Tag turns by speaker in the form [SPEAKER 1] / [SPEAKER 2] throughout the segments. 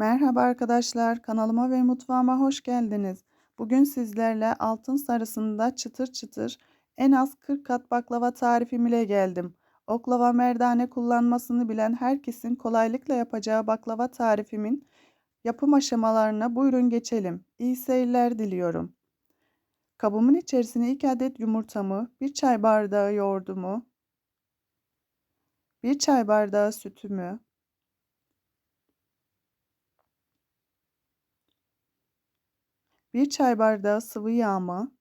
[SPEAKER 1] Merhaba arkadaşlar, kanalıma ve mutfağıma hoş geldiniz. Bugün sizlerle altın sarısında çıtır çıtır en az 40 kat baklava tarifim ile geldim. Oklava merdane kullanmasını bilen herkesin kolaylıkla yapacağı baklava tarifimin yapım aşamalarına buyurun geçelim. İyi seyirler diliyorum. Kabımın içerisine 2 adet yumurtamı, 1 çay bardağı yoğurdumu, 1 çay bardağı sütümü, 1 çay bardağı sıvı yağımı,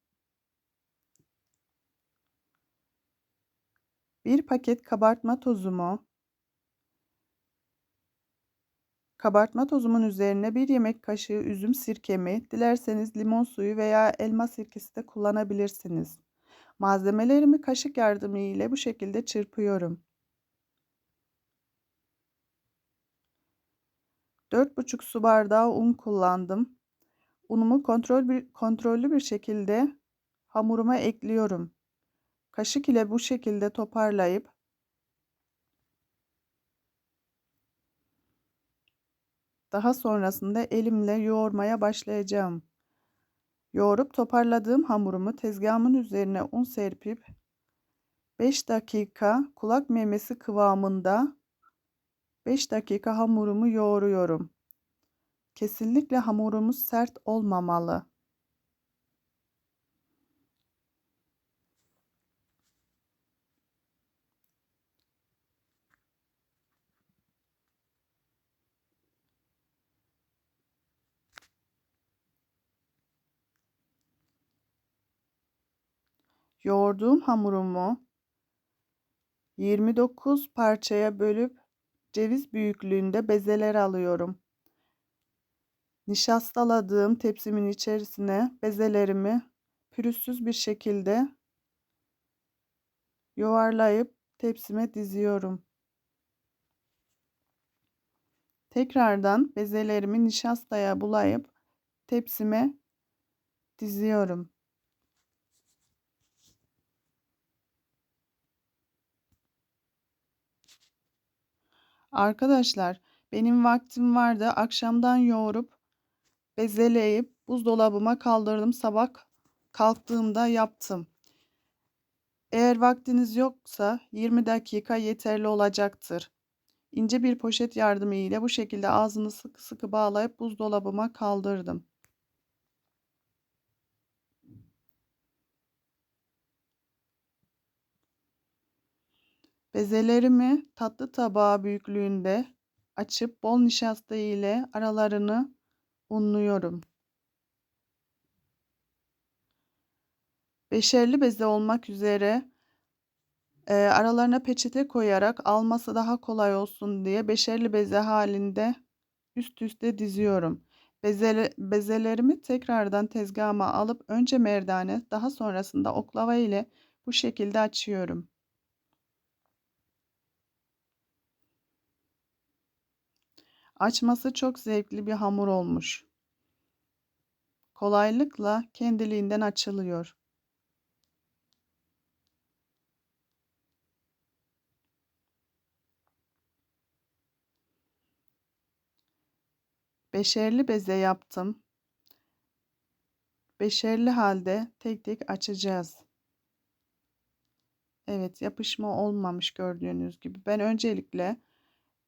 [SPEAKER 1] 1 paket kabartma tozumu, kabartma tozumun üzerine 1 yemek kaşığı üzüm sirkemi, dilerseniz limon suyu veya elma sirkesi de kullanabilirsiniz. Malzemelerimi kaşık yardımı ile bu şekilde çırpıyorum. 4,5 su bardağı un kullandım. Unumu kontrol bir, kontrollü bir şekilde hamuruma ekliyorum. Kaşık ile bu şekilde toparlayıp daha sonrasında elimle yoğurmaya başlayacağım. Yoğurup toparladığım hamurumu tezgahımın üzerine un serpip 5 dakika kulak memesi kıvamında 5 dakika hamurumu yoğuruyorum. Kesinlikle hamurumuz sert olmamalı. Yoğurduğum hamurumu 29 parçaya bölüp ceviz büyüklüğünde bezeler alıyorum. Nişastaladığım tepsimin içerisine bezelerimi pürüzsüz bir şekilde yuvarlayıp tepsime diziyorum. Tekrardan bezelerimi nişastaya bulayıp tepsime diziyorum. Arkadaşlar benim vaktim vardı. Akşamdan yoğurup bezeleyip buzdolabıma kaldırdım. Sabah kalktığımda yaptım. Eğer vaktiniz yoksa 20 dakika yeterli olacaktır. İnce bir poşet yardımı ile bu şekilde ağzını sıkı sıkı bağlayıp buzdolabıma kaldırdım. Bezelerimi tatlı tabağı büyüklüğünde açıp bol nişasta ile aralarını unluyorum. Beşerli beze olmak üzere e, aralarına peçete koyarak alması daha kolay olsun diye beşerli beze halinde üst üste diziyorum. Bezele, bezelerimi tekrardan tezgahıma alıp önce merdane daha sonrasında oklava ile bu şekilde açıyorum. Açması çok zevkli bir hamur olmuş. Kolaylıkla kendiliğinden açılıyor. Beşerli beze yaptım. Beşerli halde tek tek açacağız. Evet yapışma olmamış gördüğünüz gibi. Ben öncelikle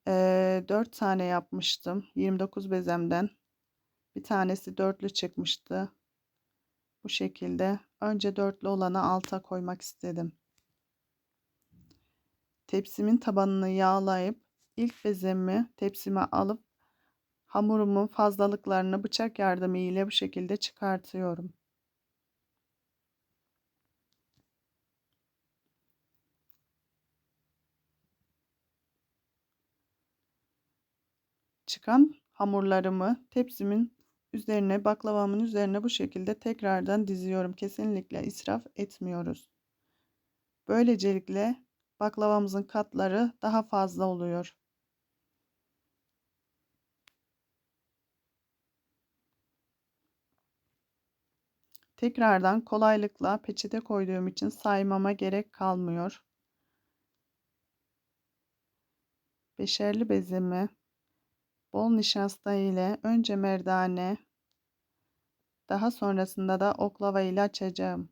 [SPEAKER 1] e, 4 tane yapmıştım. 29 bezemden. Bir tanesi dörtlü çıkmıştı. Bu şekilde. Önce dörtlü olanı alta koymak istedim. Tepsimin tabanını yağlayıp ilk bezemi tepsime alıp hamurumun fazlalıklarını bıçak yardımı ile bu şekilde çıkartıyorum. Çıkan hamurlarımı tepsimin üzerine baklavamın üzerine bu şekilde tekrardan diziyorum. Kesinlikle israf etmiyoruz. Böylelikle baklavamızın katları daha fazla oluyor. Tekrardan kolaylıkla peçete koyduğum için saymama gerek kalmıyor. Beşerli bezemi Bol nişasta ile önce merdane, daha sonrasında da oklava ile açacağım.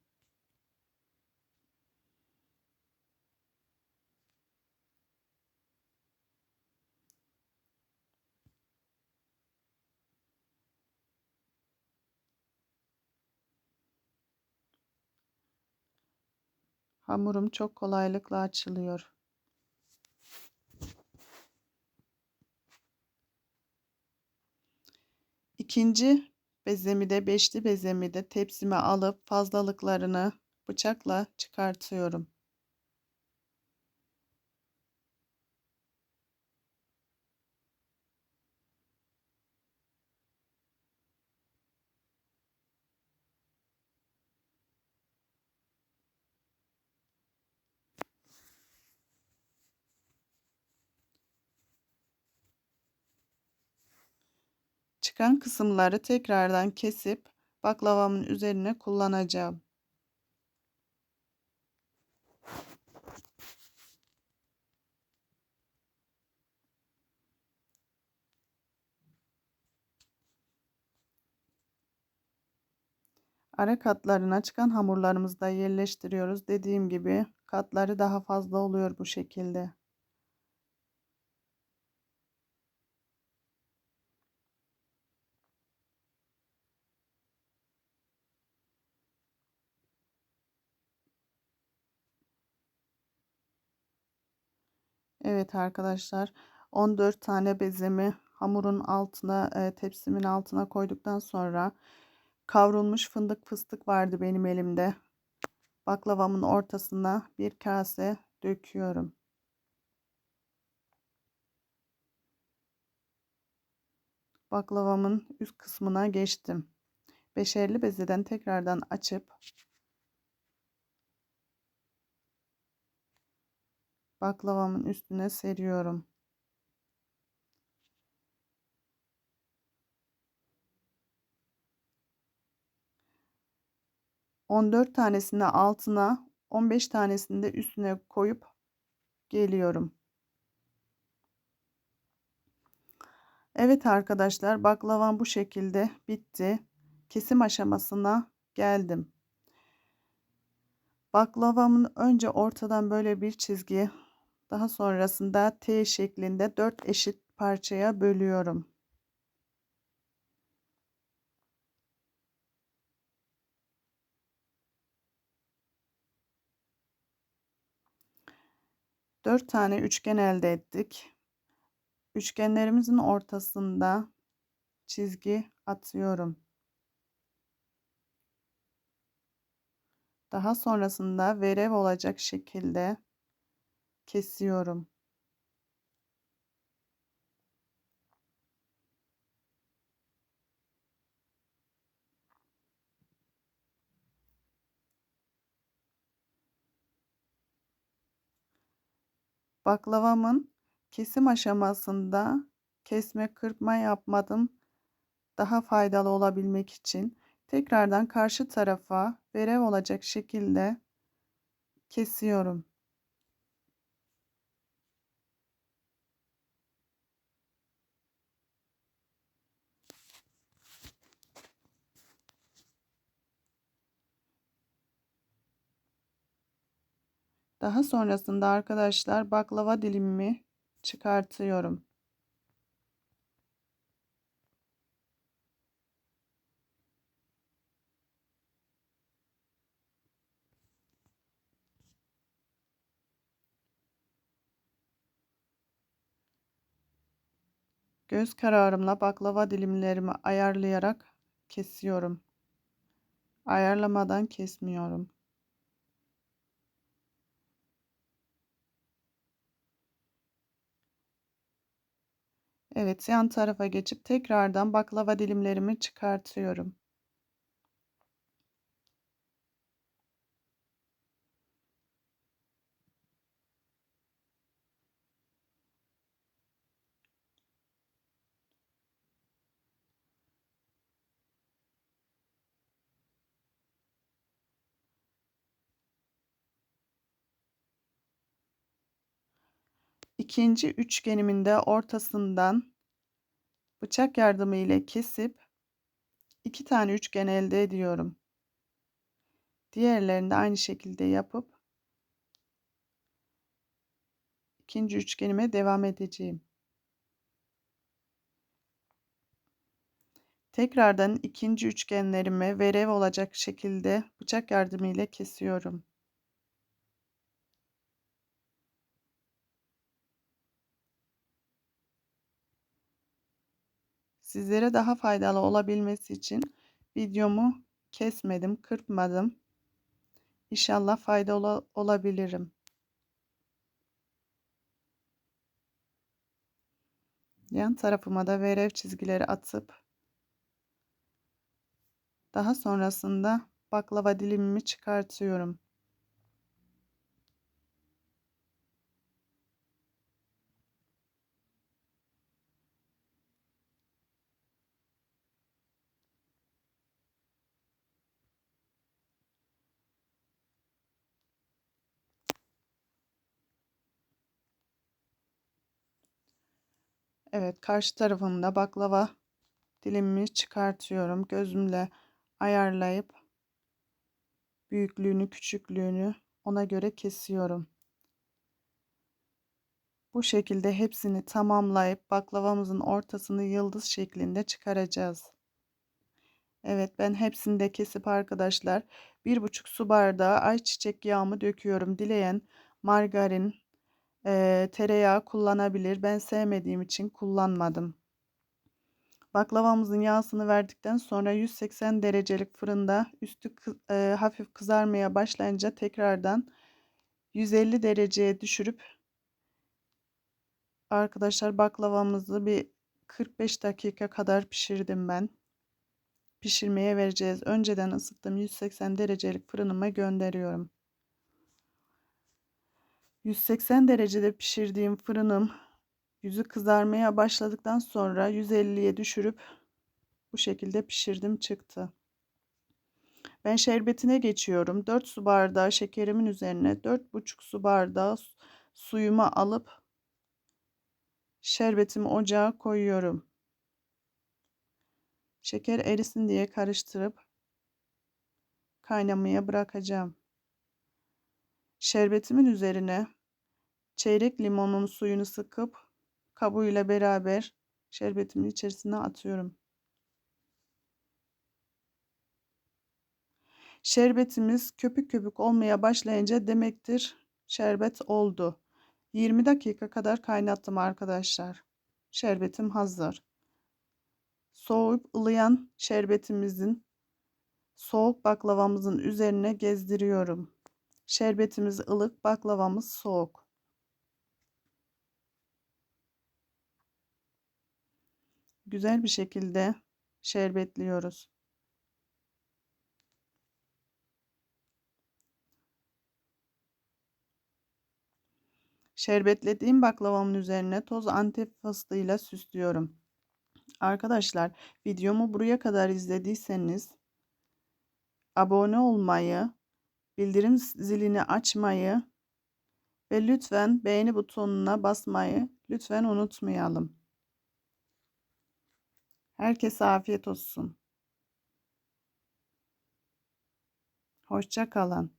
[SPEAKER 1] Hamurum çok kolaylıkla açılıyor. İkinci bezemi de beşli bezemi de tepsime alıp fazlalıklarını bıçakla çıkartıyorum. Çıkan kısımları tekrardan kesip baklavamın üzerine kullanacağım. Ara katlarına çıkan hamurlarımızı da yerleştiriyoruz. Dediğim gibi katları daha fazla oluyor bu şekilde. Evet arkadaşlar 14 tane bezemi hamurun altına e, tepsimin altına koyduktan sonra kavrulmuş fındık fıstık vardı benim elimde. Baklavamın ortasına bir kase döküyorum. Baklavamın üst kısmına geçtim. Beşerli bezeden tekrardan açıp baklavamın üstüne seriyorum. On dört tanesini altına, on beş tanesini de üstüne koyup geliyorum. Evet arkadaşlar baklavam bu şekilde bitti. Kesim aşamasına geldim. Baklavamın önce ortadan böyle bir çizgi daha sonrasında T şeklinde 4 eşit parçaya bölüyorum. Dört tane üçgen elde ettik. Üçgenlerimizin ortasında çizgi atıyorum. Daha sonrasında verev olacak şekilde kesiyorum. Baklavamın kesim aşamasında kesme kırpma yapmadım. Daha faydalı olabilmek için tekrardan karşı tarafa verev olacak şekilde kesiyorum. Daha sonrasında arkadaşlar baklava dilimimi çıkartıyorum. Göz kararımla baklava dilimlerimi ayarlayarak kesiyorum. Ayarlamadan kesmiyorum. Evet yan tarafa geçip tekrardan baklava dilimlerimi çıkartıyorum. İkinci üçgenimin de ortasından Bıçak yardımı ile kesip iki tane üçgen elde ediyorum. Diğerlerini de aynı şekilde yapıp ikinci üçgenime devam edeceğim. Tekrardan ikinci üçgenlerimi verev olacak şekilde bıçak yardımı ile kesiyorum. Sizlere daha faydalı olabilmesi için videomu kesmedim, kırpmadım. İnşallah faydalı olabilirim. Yan tarafıma da verev çizgileri atıp daha sonrasında baklava dilimimi çıkartıyorum. Evet karşı tarafımda baklava dilimimi çıkartıyorum. Gözümle ayarlayıp büyüklüğünü küçüklüğünü ona göre kesiyorum. Bu şekilde hepsini tamamlayıp baklavamızın ortasını yıldız şeklinde çıkaracağız. Evet ben hepsini de kesip arkadaşlar bir buçuk su bardağı ayçiçek yağımı döküyorum. Dileyen margarin, e, tereyağı kullanabilir. Ben sevmediğim için kullanmadım. Baklavamızın yağsını verdikten sonra 180 derecelik fırında üstü e, hafif kızarmaya başlayınca tekrardan 150 dereceye düşürüp arkadaşlar baklavamızı bir 45 dakika kadar pişirdim ben. Pişirmeye vereceğiz. Önceden ısıttım 180 derecelik fırınıma gönderiyorum. 180 derecede pişirdiğim fırınım yüzü kızarmaya başladıktan sonra 150'ye düşürüp bu şekilde pişirdim çıktı. Ben şerbetine geçiyorum. 4 su bardağı şekerimin üzerine 4,5 su bardağı suyumu alıp şerbetimi ocağa koyuyorum. Şeker erisin diye karıştırıp kaynamaya bırakacağım. Şerbetimin üzerine çeyrek limonun suyunu sıkıp kabuğuyla beraber şerbetimin içerisine atıyorum. Şerbetimiz köpük köpük olmaya başlayınca demektir şerbet oldu. 20 dakika kadar kaynattım arkadaşlar. Şerbetim hazır. Soğuyup ılıyan şerbetimizin soğuk baklavamızın üzerine gezdiriyorum. Şerbetimiz ılık, baklavamız soğuk. Güzel bir şekilde şerbetliyoruz. Şerbetlediğim baklavamın üzerine toz antep fıstığıyla süslüyorum. Arkadaşlar videomu buraya kadar izlediyseniz abone olmayı, bildirim zilini açmayı ve lütfen beğeni butonuna basmayı lütfen unutmayalım. Herkese afiyet olsun. Hoşça kalın.